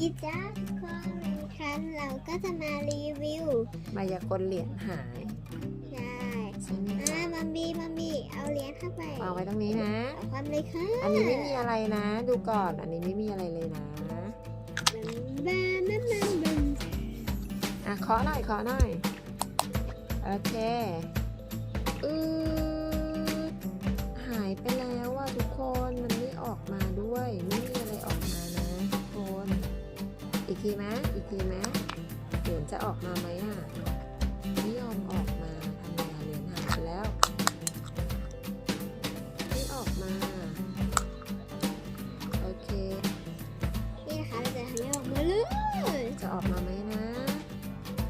ดีจ้าทุกคนวันนี้ครั้งเราก็จะมารีวิวมายากลเหรียญหายใช่ใช่ไหมอ่าคะมัมบี้มัมบี้เอาเหรียญเข้าไปวางไว้ตรงนี้นะเอาความเลยค่ะอันนี้ไม่มีอะไรนะ ดูก่อนอันนี้ไม่มีอะไรเลยนะบัมบัมบัมบัมบัมอะเคาะหน่อยเคาะหน่อยโอเคอืดหายไปแล้วว่ะทุกคนมันไม่ออกมาด้วยไม่มี ทีไหมอีกทีไหมเหรียญจะออกมาไหมอะไม่ยอมออกมาทำไงอะเหรียญหายไปแล้วไม่ออกมาโอเคนี่นะคะเราจะทำให้ออกมาเลยจะออกมาไหมนะ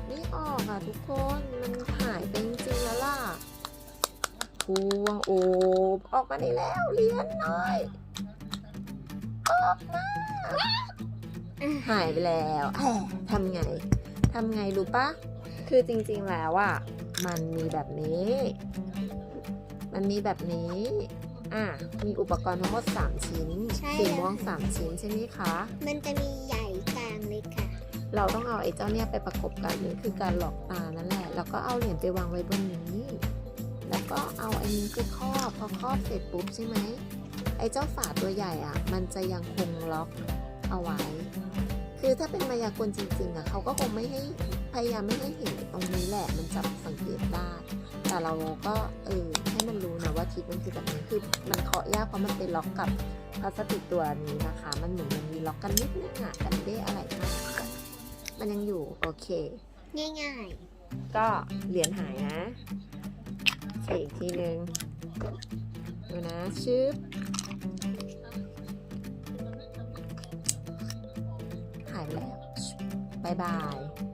ไม่ออกอะทุกคนมันหายไปจริงๆแล้วล่ะพวงโอบออกมาได้แล้วเรียนหน่อยออกมา หายไปแล้วแหมทำไงทำไงรู้ปะคือจริงๆแล้วอะมันมีแบบนี้ มันมีแบบนี้ อะ มีอุปกรณ์ทั้งหมด 3 ชิ้น สีม่วง3ชิ้นใช่ไหมคะ มันจะมีใหญ่กลางเล็กค่ะ เราต้องเอาไอ้เจ้าเนี่ยไปประกบกันนี่คือการหลอกตานั่นแหละ แล้วก็เอาเหรียญไปวางไว้บนนี้ แล้วก็เอาไอ้นี้ไปครอบ พอครอบเสร็จปุ๊บใช่ไหม ไอ้เจ้าฝาตัวใหญ่อะ มันจะยังคงล็อก เอาไว้ คือถ้าเป็นมายากลจริงๆอะเขาก็คงไม่ให้พยายามไม่ให้เห็นตรงนี้แหละมันจับสังเกตได้แต่เราก็เออให้มันรู้นะว่าทิศมันคือแบบนี้คือมันเคาะยากเพราะมันเป็นล็อกกับพลาสติกตัวนี้นะคะ มันเหมือนมันมีล็อกกันนิดนึงอะกันไม่ได้อะไรมากมันยังอยู่โอเค ง่ายก็เหรียญหายนะใส่อีกทีหนึ่งดูนะชึบ หาย